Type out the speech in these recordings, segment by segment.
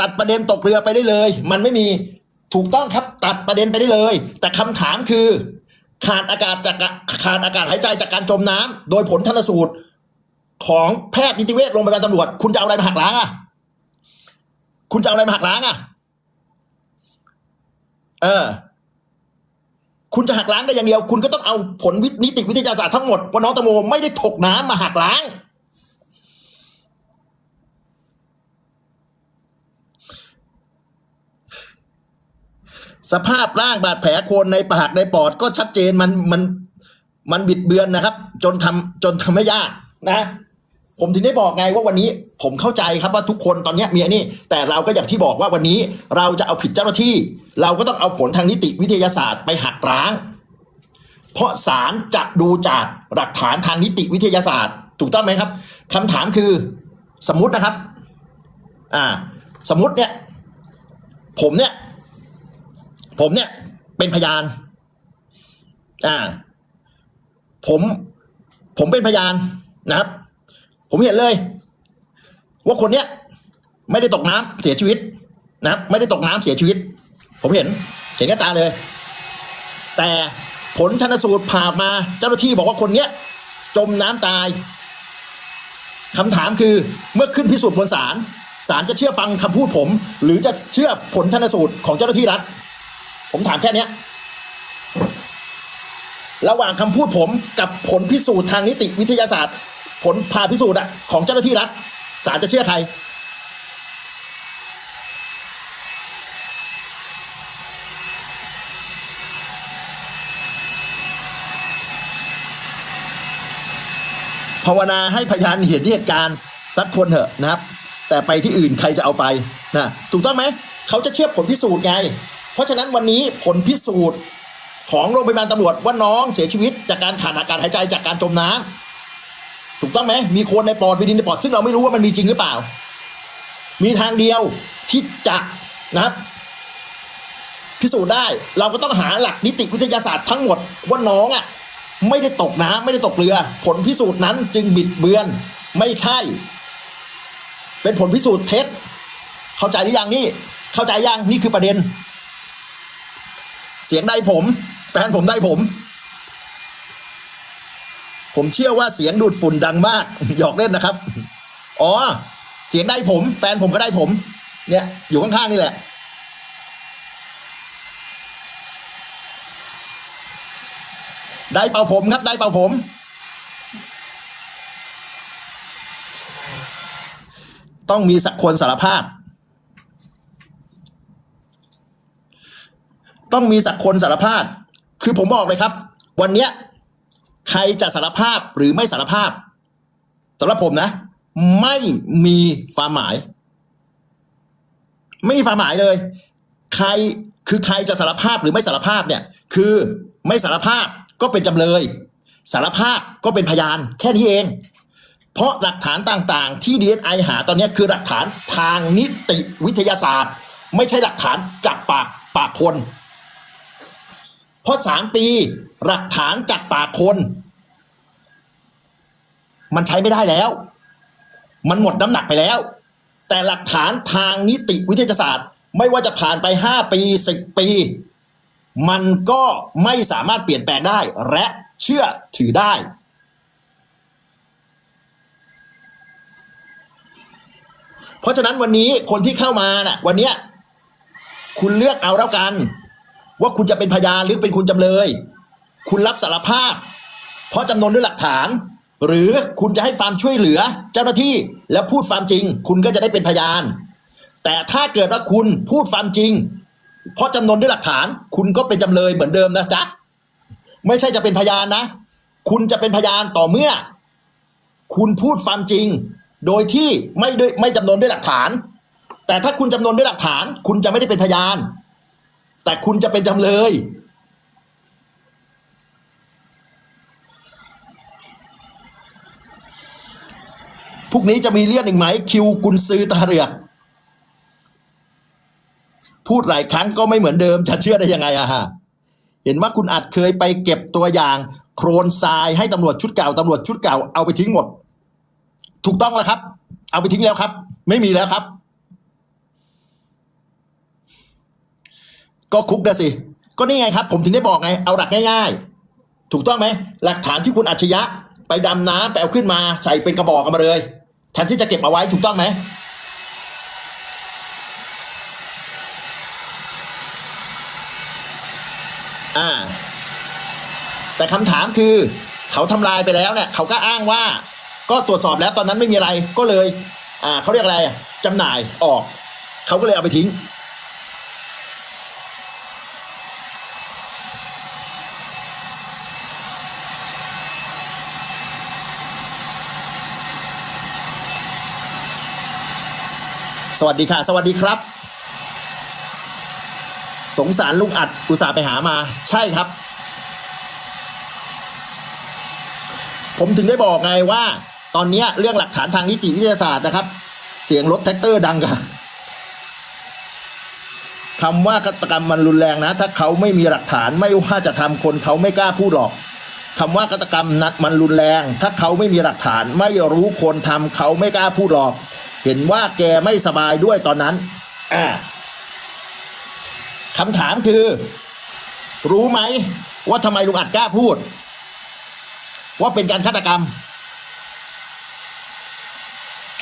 ตัดประเด็นตกเรือไปได้เลย มันไม่มีถูกต้องครับตัดประเด็นไปได้เลย แต่คำถามคือ ขาดอากาศจากขาดอากาศหายใจจากการจมน้ำโดยผลทันสูตรของแพทย์นิติเวชโรงพยาบาลตำรวจ คุณจะเอาอะไรมาหักล้างอะคุณจะเอาอะไรมาหักล้างอะเออ คุณจะหักล้างได้อย่างเดียว คุณก็ต้องเอาผลวินิติวิทยาศาสตร์ทั้งหมดว่าน้องตงโมไม่ได้ถกน้ำมาหักล้าง สภาพร่างบาดแผลโคนในปากในปอดก็ชัดเจนมันมันมันบิดเบือนนะครับ จนทำจนทำให้ยากนะ ผมถึงได้บอกไงว่าวันนี้ผมเข้าใจครับว่าทุกคนตอนนี้มีอันนี้แต่เราก็อย่างที่บอกว่าวันนี้เราจะเอาผิดเจ้าหน้าที่ เราก็ต้องเอาผลทางนิติวิทยาศาสตร์ไปหักล้าง เพราะศาลจะดูจากหลักฐานทางนิติวิทยาศาสตร์ ถูกต้องไหมครับคำถามคือสมมตินะครับ อ่า สมมติเนี่ย ผมเนี่ย ผมเนี่ย เป็นพยาน อ่า ผม ผมเป็นพยานนะครับ ผมเห็นเลย ว่าคนเนี้ยไม่ได้ตกน้ำเสียชีวิต นะครับ ไม่ได้ตกน้ำเสียชีวิต ผมเห็นเห็นกับตาเลย แต่ผลชันสูตรผ่ามาเจ้าหน้าที่บอกว่าคนเนี้ย จมน้ำตายคำถามคือเมื่อขึ้นพิสูจน์บนศาลศาลจะเชื่อฟังคำพูดผม หรือจะเชื่อผลชันสูตรของเจ้าหน้าที่รัฐ ผมถามแค่เนี้ยระหว่างคำพูดผมกับผลพิสูจน์ทางนิติวิทยาศาสตร์ ผลผ่าพิสูจน์อะของเจ้าหน้าที่รัฐศาลจะเชื่อใคร ภาวนาให้พยานเห็นเหตุการณ์สักคนเถอะนะครับ แต่ไปที่อื่นใครจะเอาไปนะถูกต้องไหมเขาจะเชื่อผลพิสูจน์ไง เพราะฉะนั้นวันนี้ผลพิสูจน์ของโรงพยาบาลตำรวจว่าน้องเสียชีวิตจากการขาดอากาศหายใจจากการจมน้ำถูกต้องไหมมีโคนในปอดมีดินในปอดซึ่งเราไม่รู้ว่ามันมีจริงหรือเปล่า มีทางเดียวที่จะนะครับพิสูจน์ได้เราก็ต้องหาหลักนิติวิทยาศาสตร์ทั้งหมดว่าน้องอะไม่ได้ตกน้ำไม่ได้ตกเรือ ผลพิสูจน์นั้นจึงบิดเบือนไม่ใช่ เป็นผลพิสูจน์เท็จ เข้าใจหรือยังนี่ เข้าใจยังนี่คือประเด็น สียงได้ผม แฟนผมได้ผม ผมเชื่อว่าเสียงดูดฝุ่นดังมาก หยอกเล่นนะครับ อ๋อ เสียงได้ผม แฟนผมก็ได้ผม เนี่ย อยู่ข้างๆนี่แหละ ได้เป่าผมครับ ได้เป่าผม ต้องมีสักคนสารภาพ ต้องมีสักคนสารภาพ คือผมบอกเลยครับ วันเนี้ยใครจะสารภาพหรือไม่สารภาพสำหรับผมนะ ไม่มีความหมาย ไม่มีความหมายเลย ใครคือใครจะสารภาพหรือไม่สารภาพเนี่ย คือไม่สารภาพก็เป็นจำเลย สารภาพก็เป็นพยานแค่นี้เอง เพราะหลักฐานต่างๆ ที่ DSI หาตอนนี้คือหลักฐานทางนิติวิทยาศาสตร์ ไม่ใช่หลักฐานจากปากปากคน เพราะสามปีหลักฐานจากปากคน มันใช้ไม่ได้แล้ว มันหมดน้ำหนักไปแล้ว แต่หลักฐานทางนิติวิทยาศาสตร์ ไม่ว่าจะผ่านไปห้าปีสิบปี มันก็ไม่สามารถเปลี่ยนแปลงได้และเชื่อถือได้ เพราะฉะนั้นวันนี้คนที่เข้ามาน่ะ วันเนี้ยคุณเลือกเอาแล้วกัน ว่าคุณจะเป็นพยานหรือเป็นคุณจำเลย คุณรับสารภาพ เพราะจำนวนด้วยหลักฐาน หรือคุณจะให้ความช่วยเหลือเจ้าหน้าที่แล้วพูดความจริง คุณก็จะได้เป็นพยาน แต่ถ้าเกิดว่าคุณพูดความจริง เพราะจำนวนด้วยหลักฐาน คุณก็เป็นจำเลยเหมือนเดิมนะจ๊ะไม่ใช่จะเป็นพยานนะ คุณจะเป็นพยานต่อเมื่อ คุณพูดความจริง โดยที่ไม่ด้วยไม่จำนวนด้วยหลักฐาน แต่ถ้าคุณจำนวนด้วยหลักฐาน คุณจะไม่ได้เป็นพยาน แต่คุณจะเป็นจำเลยพรุ่งนี้จะมีเลื่อนอีกไหม คิวกุนซือตาเรือ พูดหลายครั้งก็ไม่เหมือนเดิม จะเชื่อได้ยังไงอะฮะ เห็นว่าคุณอัดเคยไปเก็บตัวอย่าง โครนทรายให้ตำรวจชุดเก่าตำรวจชุดเก่าเอาไปทิ้งหมด ถูกต้องแล้วครับ เอาไปทิ้งแล้วครับ ไม่มีแล้วครับ ก็คุกนะสิ ก็นี่ไงครับ ผมถึงได้บอกไง เอาหลักง่าย ๆ ถูกต้องไหม หลักฐานที่คุณอัจฉริยะ ไปดำน้ำไปเอาขึ้นมาใส่เป็นกระบอกกันมาเลยแทนที่จะเก็บเอาไว้ถูกต้องไหมอ่า แต่คำถามคือเขาทำลายไปแล้วเนี่ยเขาก็อ้างว่า ก็ตรวจสอบแล้วตอนนั้นไม่มีอะไรก็เลย อ่าเขาเรียกอะไรจำหน่ายออก เขาก็เลยเอาไปทิ้ง สวัสดีค่ะ สวัสดีครับ สงสารลุงอัดอุตส่าห์ไปหามา ใช่ครับ ผมถึงได้บอกไงว่า ตอนนี้เรื่องหลักฐานทางนิติวิทยาศาสตร์นะครับ เสียงรถแท็กเตอร์ดังกันคำว่าฆาตกรรมมันรุนแรงนะ ถ้าเขาไม่มีหลักฐานไม่ว่าจะทำคนเขาไม่กล้าพูดหรอกคำว่าฆาตกรรมนัดมันรุนแรง ถ้าเขาไม่มีหลักฐานไม่รู้คนทำเขาไม่กล้าพูดหรอก เห็นว่าแกไม่สบายด้วยตอนนั้นอ่าคำถามคือ รู้ไหมว่าทำไมลุงอัดกล้าพูด ว่าเป็นการฆาตกรรม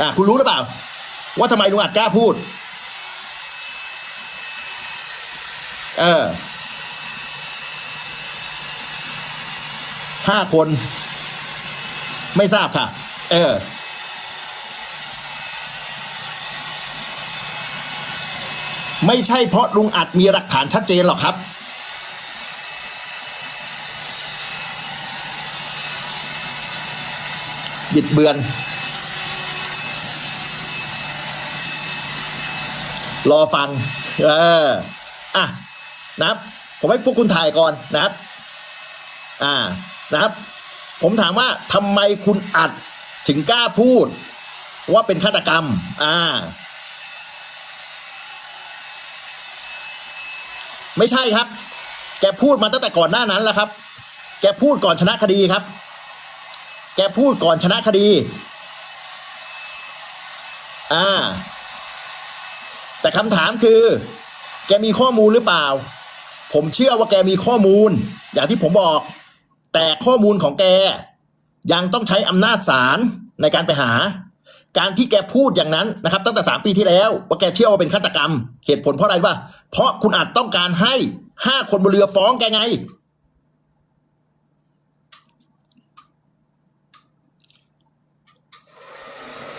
อ่าคุณรู้หรือเปล่า ว่าทำไมลุงอัดกล้าพูด เออห้าคน ไม่ทราบค่ะ เออ ไม่ใช่เพราะลุงอัดมีหลักฐานชัดเจนหรอกครับ บิดเบือน รอฟัง เออ อะ นะครับ ผมให้พวกคุณถ่ายก่อนนะครับ อ่า นะครับ ผมถามว่าทำไมคุณอัดถึงกล้าพูด ว่าเป็นฆาตกรรม อ่า ไม่ใช่ครับ แกพูดมาตั้งแต่ก่อนหน้านั้นแล้วครับ แกพูดก่อนชนะคดีครับ แกพูดก่อนชนะคดี อ่า แต่คำถามคือ แกมีข้อมูลหรือเปล่า ผมเชื่อว่าแกมีข้อมูล อย่างที่ผมบอก แต่ข้อมูลของแก ยังต้องใช้อำนาจศาลในการไปหาการที่แกพูดอย่างนั้นนะครับ ตั้งแต่สามปีที่แล้ว ว่าแกเชื่อว่าเป็นฆาตกรรม เหตุผลเพราะอะไรวะ เพราะคุณอาจต้องการให้ห้าคนบนเรือฟ้องแกไง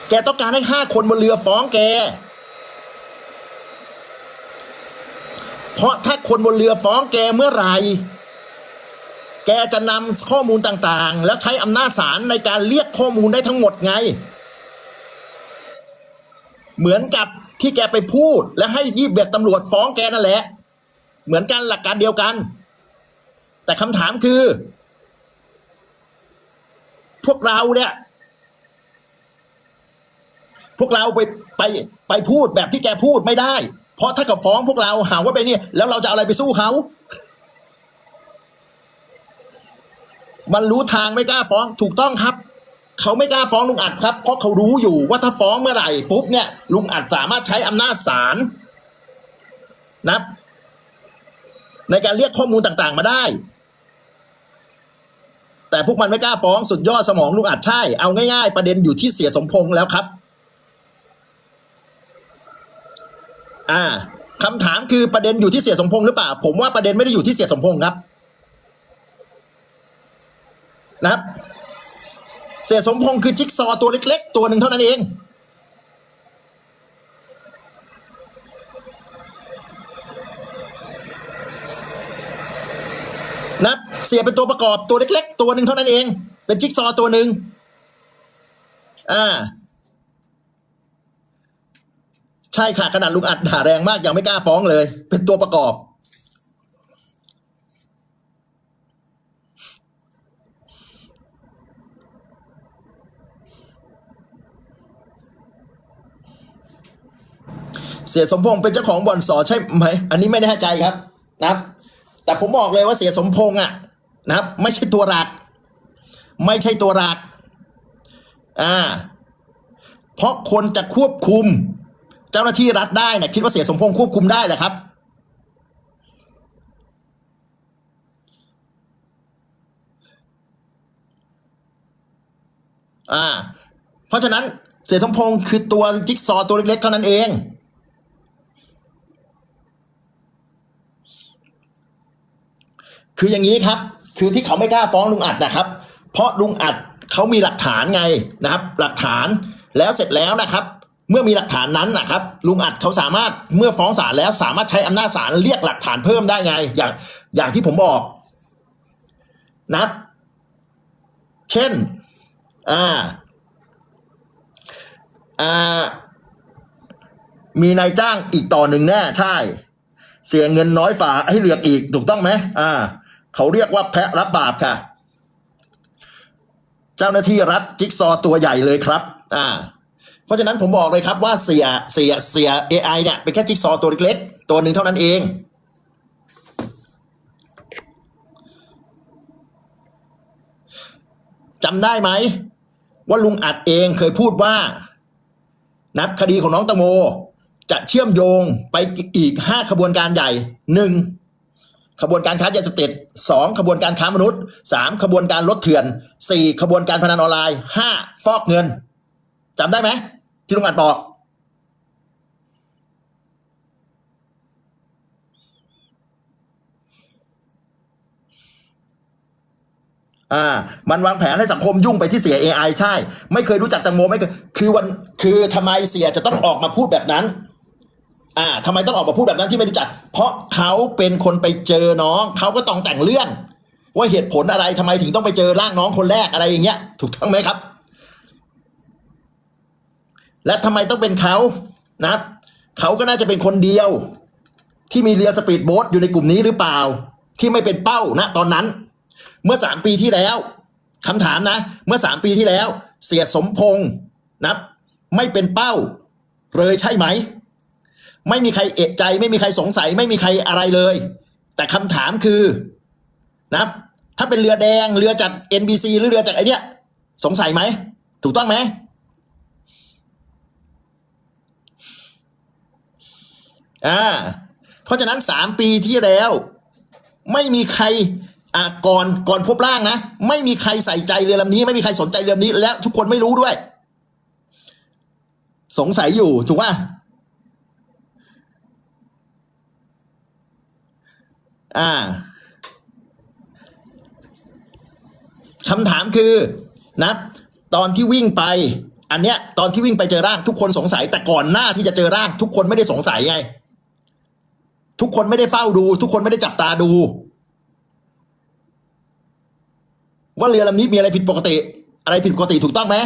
แกต้องการให้ห้าคนบนเรือฟ้องแก เพราะถ้าคนบนเรือฟ้องแกเมื่อไหร่ แกจะนำข้อมูลต่างๆ แล้วใช้อำนาจศาลในการเรียกข้อมูลได้ทั้งหมดไง เหมือนกับที่แกไปพูด และให้ยีบเบ็ดตำรวจฟ้องแกนั่นแหละ เหมือนกันหลักการเดียวกัน แต่คำถามคือ พวกเราเนี่ย พวกเราไปไปไปพูดแบบที่แกพูดไม่ได้ เพราะถ้ากับฟ้องพวกเราหาว่าไปนเนี่ยแล้วเราจะเอาอะไรไปสู้เขามันรู้ทางไม่กล้าฟ้องถูกต้องครับ เขาไม่กล้าฟ้องลุงอัดครับ เพราะเขารู้อยู่ว่าถ้าฟ้องเมื่อไหร่ปุ๊บเนี่ยลุงอัดสามารถใช้อำนาจศาลนะในการเรียกข้อมูลต่างๆมาได้ แต่พวกมันไม่กล้าฟ้องสุดยอดสมองลุงอัดใช่ เอาง่ายๆ ประเด็นอยู่ที่เสียสมพงษ์แล้วครับ อ่าคำถามคือประเด็นอยู่ที่เสียสมพงษ์หรือเปล่า ผมว่าประเด็นไม่ได้อยู่ที่เสียสมพงษ์ครับ นะครับ เสียสมพงษ์คือจิ๊กซอว์ตัวเล็ก ๆ ตัวหนึ่งเท่านั้นเองนะเสียเป็นตัวประกอบตัวเล็ก ๆ ตัวหนึ่งเท่านั้นเอง เป็นจิ๊กซอว์ตัวหนึ่งอ่า ใช่ค่ะขนาดลุงอัดด่าแรงมากยังไม่กล้าฟ้องเลย เป็นตัวประกอบ เสียสมพงษ์เป็นเจ้าของบ่อนสอใช่ไหมอันนี้ไม่แน่ใจครับนะครับ แต่ผมบอกเลยว่าเสียสมพงษ์อะนะครับ ไม่ใช่ตัวรัก ไม่ใช่ตัวรักอ่าเพราะคนจะควบคุม เจ้าหน้าที่รัฐได้เนะคิดว่าเสียสมพงษ์ควบคุมได้เหรอครับอ่า เพราะฉะนั้นเสียสมพงษ์คือตัวจิ๊กซอตัวเล็กๆเท่านั้นเอง คืออย่างนี้ครับ คือที่เขาไม่กล้าฟ้องลุงอัดนะครับ เพราะลุงอัดเขามีหลักฐานไงนะครับ หลักฐานแล้วเสร็จแล้วนะครับ เมื่อมีหลักฐานนั้นนะครับ ลุงอัดเขาสามารถเมื่อฟ้องศาลแล้วสามารถใช้อำนาจศาลเรียกหลักฐานเพิ่มได้ไง อย่างอย่างที่ผมบอกนะเช่นอ่าอ่ามีนายจ้างอีกต่อหนึ่งแน่ใช่ เสียเงินน้อยฝ่าให้เหลือกอีกถูกต้องไหมอ่า เขาเรียกว่าแพะรับบาปค่ะ เจ้าหน้าที่รัฐจิ๊กซอตัวใหญ่เลยครับ อ่า เพราะฉะนั้นผมบอกเลยครับว่าเสียเสียเสีย AI เนี่ยเป็นแค่จิ๊กซอตัวเล็กๆตัวหนึ่งเท่านั้นเองจำได้ไหม ว่าลุงอัดเองเคยพูดว่า นับคดีของน้องตังโม จะเชื่อมโยงไปอีกห้าขบวนการใหญ่หนึ่ง ขบวนการค้ายาเสพติดสองขบวนการค้ามนุษย์สามขบวนการลดเถื่อนสี่ขบวนการพนันออนไลน์ห้าฟอกเงินจำได้ไหมที่ลุงอัดบอกอ่ามันวางแผนให้สังคมยุ่งไปที่เสีย AI ใช่ ไม่เคยรู้จักแตังโมไม่เคยคือวันคือทำไมเสียจะต้องออกมาพูดแบบนั้น อ่าทำไมต้องออกมาพูดแบบนั้นที่ไม่รู้จัก เพราะเขาเป็นคนไปเจอน้องเขาก็ต้องแต่งเรื่อง ว่าเหตุผลอะไรทำไมถึงต้องไปเจอร่างน้องคนแรกอะไรอย่างเงี้ย ถูกต้องไหมครับ และทำไมต้องเป็นเขานะเขาก็น่าจะเป็นคนเดียว ที่มีเรือสปีดโบ๊ทอยู่ในกลุ่มนี้หรือเปล่า ที่ไม่เป็นเป้านะตอนนั้น เมื่อสามปีที่แล้วคำถามนะ เมื่อสามปีที่แล้ว เสียสมพงษ์นะไม่เป็นเป้าเลยใช่ไหม ไม่มีใครเอะใจ ไม่มีใครสงสัย ไม่มีใครอะไรเลย แต่คำถามคือนะถ้าเป็นเรือแดงเรือจาก NBC หรือเรือจากไอเนี้ยสงสัยไหม ถูกต้องไหมอ่าเพราะฉะนั้นสามปีที่แล้ว ไม่มีใครอ่าก่อนก่อนพบร่างนะ ไม่มีใครใส่ใจเรือลำนี้ ไม่มีใครสนใจเรือลำนี้ และทุกคนไม่รู้ด้วย สงสัยอยู่ถูกป่ะ อ่าคำถามคือนะตอนที่วิ่งไป อันเนี้ย ตอนที่วิ่งไปเจอร่างทุกคนสงสัย แต่ก่อนหน้าที่จะเจอร่าง ทุกคนไม่ได้สงสัยไง ทุกคนไม่ได้เฝ้าดู ทุกคนไม่ได้จับตาดู ว่าเรือลำนี้มีอะไรผิดปกติ อะไรผิดปกติถูกต้องไหม